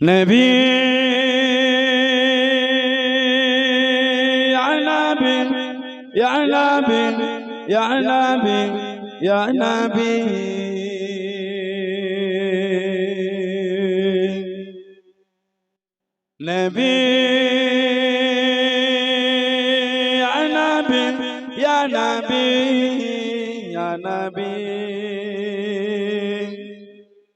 নবী আনাবি আনাবি আনাবি আনাবি নবী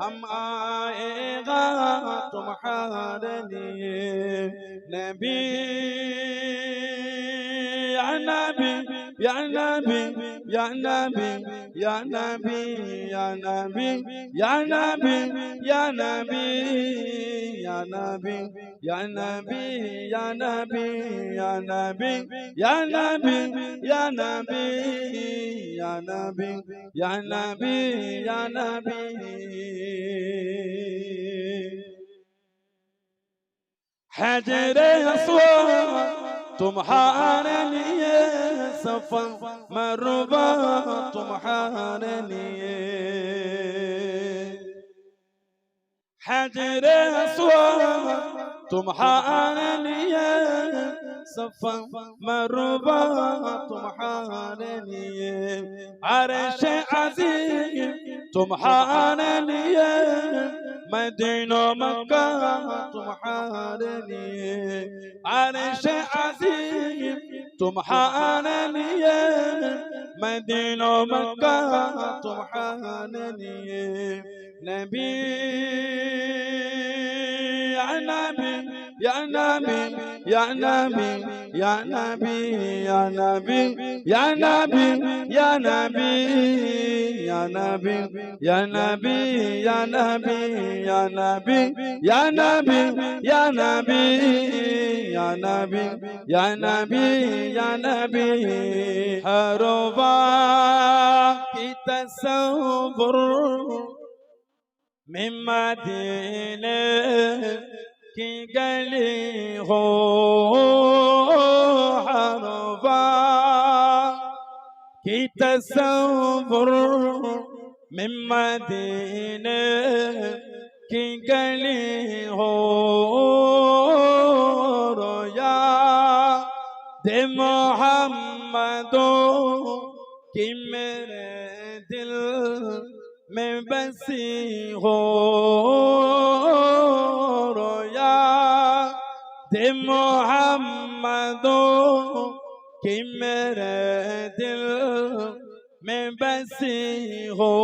ہم آئے گا تمہارے لیے نبی نبی يا نبي يا نبي يا نبي يا نبي يا نبي يا نبي يا نبي يا نبي يا نبي يا نبي يا نبي يا نبي يا نبي يا نبي يا نبي حجر أسود تمحى عليه صفا مربا محارني حجر سوا تمحارني صفا مربا محارني عرش عزيز تمحارني مدینہ مکہ تمہارے لیے عرش عظیم تمہارے لیے مدینہ مکہ تمہارے لیے نبی নাবি ইয়া নাবি ইয়া নাবি ইয়া নাবি ইয়া নাবি ইয়া নাবি ইয়া নাবি ইয়া নাবি ইয়া নাবি ইয়া নাবি ইয়া নাবি ইয়া নাবি ইয়া নাবি ইয়া নাবি ইয়া নাবি হরবা কি তসবুর من مدينه की गली हो हरवा की तस्वुर من मदीने की गली हो रोया दे मोहम्मदो कि मेरे दिल میں بسی ہو رویا دے محمدوں کہ میرے دل میں بسی ہو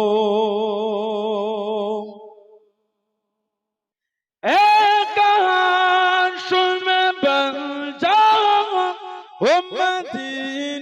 اے کہاں میں بن جاؤں امتی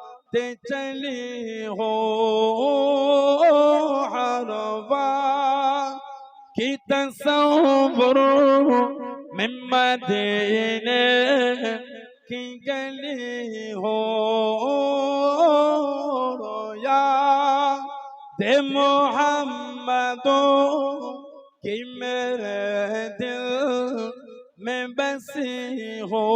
تے چلی ہو حروا کی تصور میں مدینے کی گلی ہو رویا دے محمدوں کہ میرے دل میں بسی ہو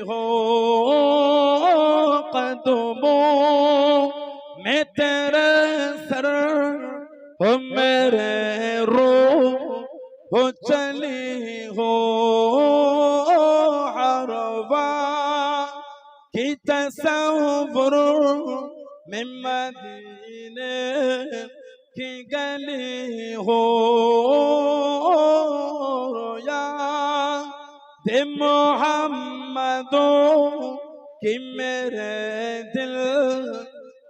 ہو قدموں میں تیرے سر ہو میرے روح ہو چلی ہو عربا کی تصور میں مدینے کی گلی ہو یا دے محمد محمدوں کہ میرے دل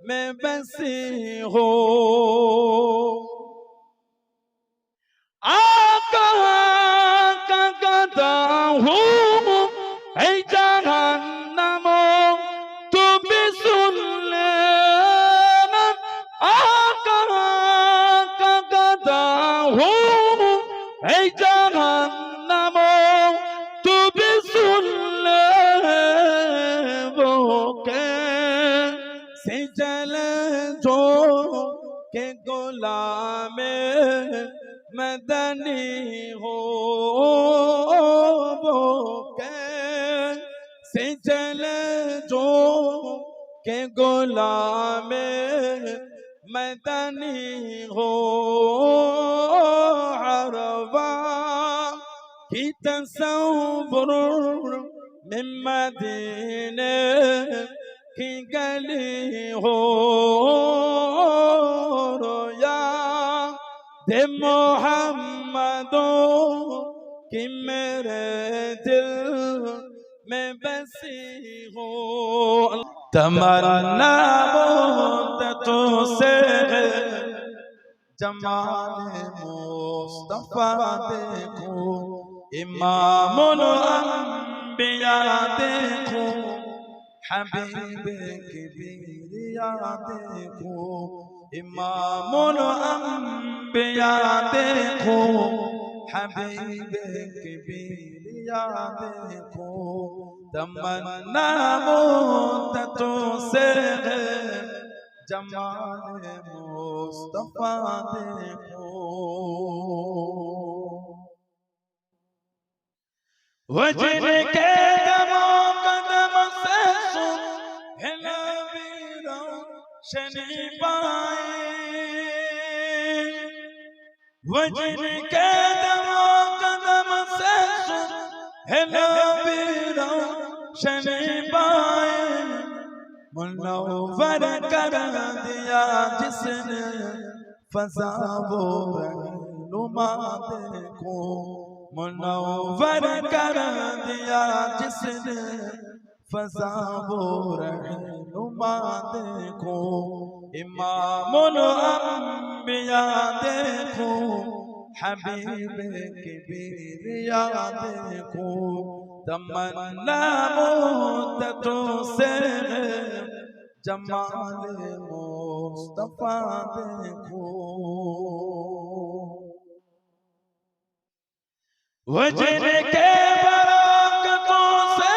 میں بسی ہو آقا کا گدا ہوں اے جہنم تو بھی سن لینا آقا کا گدا ہوں اے جہنم गुलामे मदनी हो वो के से चल जो के गुलामे मदनी हो हरवा की तस्वुर में मदीने की गली हो دے محمدوں کہ میرے دل میں بسی ہو۔ تمنا مدتوں سے جمال مصطفیٰ دیکھو، امام الانبیاء دیکھو، حبیب کبیریا دیکھو۔ ইমামুল আম্বিয়া দেখো حبیب کبریا دیکھو تمنا مدتوں سے ہے جمال مصطفیٰ دیکھو وجن کے دموں قدم سے سن पाए वजन के दमो कदम से सुन हिला वीरो शनि पाए मुनव्वर कर दिया जिसने फसा वो रहनुमा देखो मुनव्वर कर दिया जिसने फसा वो علماء إمام دیکھو حبیب دیکھو تمنا سے جمال مصطفیٰ دیکھو کے سے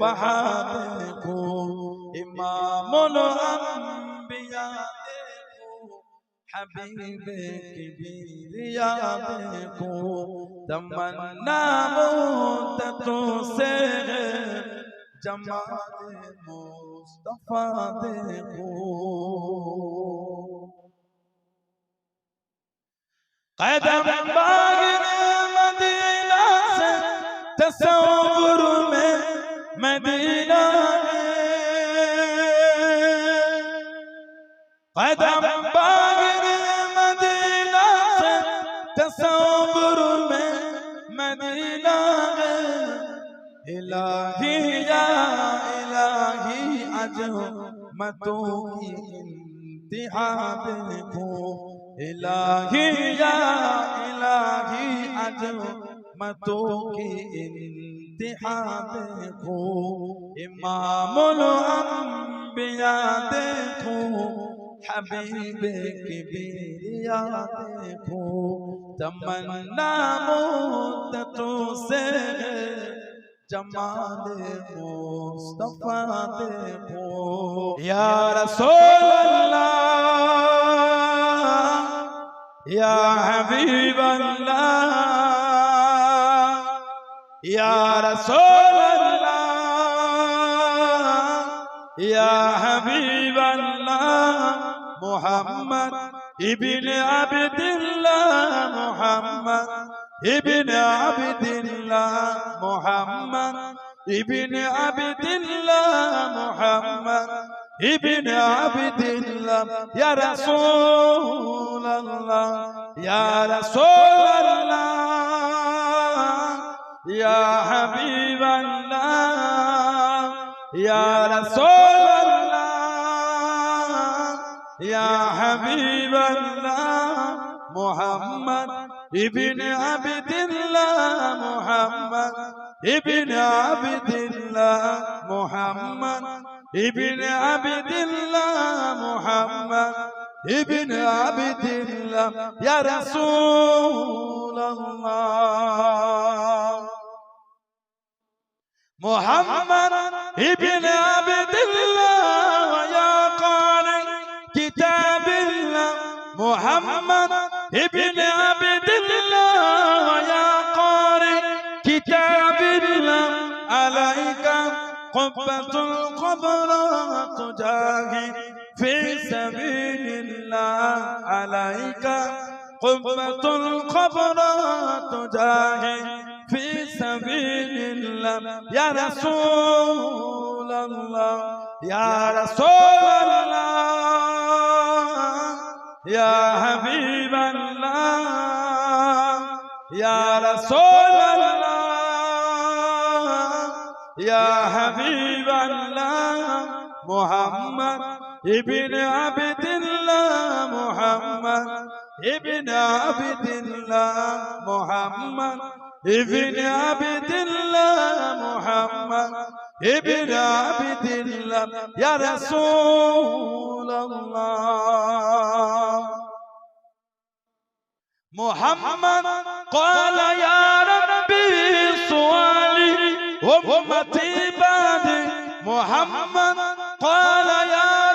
बहा देखो इमामुल अंबिया देखो हबीब किबिरिया देखो तमन्ना मुद्दतों से जमाल मुस्तफा देखो कदम बागने कदम बागने मदीना से तस्वुर में मदीना इलाही या इलाही अज मतों की इंतहा देखो। इलाही या इलाही अजमतों की इंतहा देखो। इमामुल अंबिया देखो। हबीब किबिरिया देखो तमन्ना मुद्दतों से जमाल मुस्तफा देखो या रसूल अल्लाह या हबीब अल्लाह या रसूल মোহাম্মদ ইবিন আবদুল্লাহ, মোহাম্মদ ইবিন আবদুল্লাহ, মোহাম্মদ ইবিন আবদুল্লাহ, মোহাম্মদ ابن عبد الله يا رسول الله يا رسول الله يا حبيب الله محمد ابن عبد الله محمد ابن عبد الله محمد ابن عبد الله محمد ابن عبد الله يا رسول الله محمد ابن عبد الله মোহাম্মদ ইবনে আবদুল্লাহ, ইয়া ক্বারি কিতাবিল্লাহ, আলাইকা কুব্বাতুল কবরা তুজাহি ফি সাবিলিল্লাহ, আলাইকা কুব্বাতুল কবরা তুজাহি ফি সাবিলিল্লাহ। ইয়া রাসূলুল্লাহ ইয়া রাসূলুল্লাহ, ইয়া ابن عبد الله محمد ابن عبد الله محمد ابن عبد الله محمد ابن عبد الله يا رسول الله. محمد قال يا ربي سؤالي أمتي بعد. محمد قال يا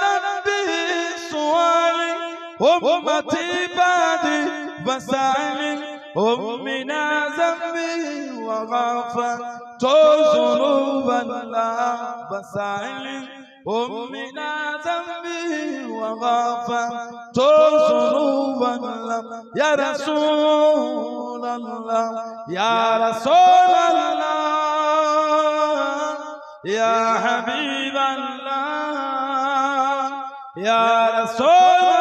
أمتي بعد فسألي أمنا ذنبي وغفرت ذنوبا لا فسألي أمنا ذنبي وغفرت ذنوبا لم يا رسول الله يا رسول الله يا حبيب الله يا رسول الله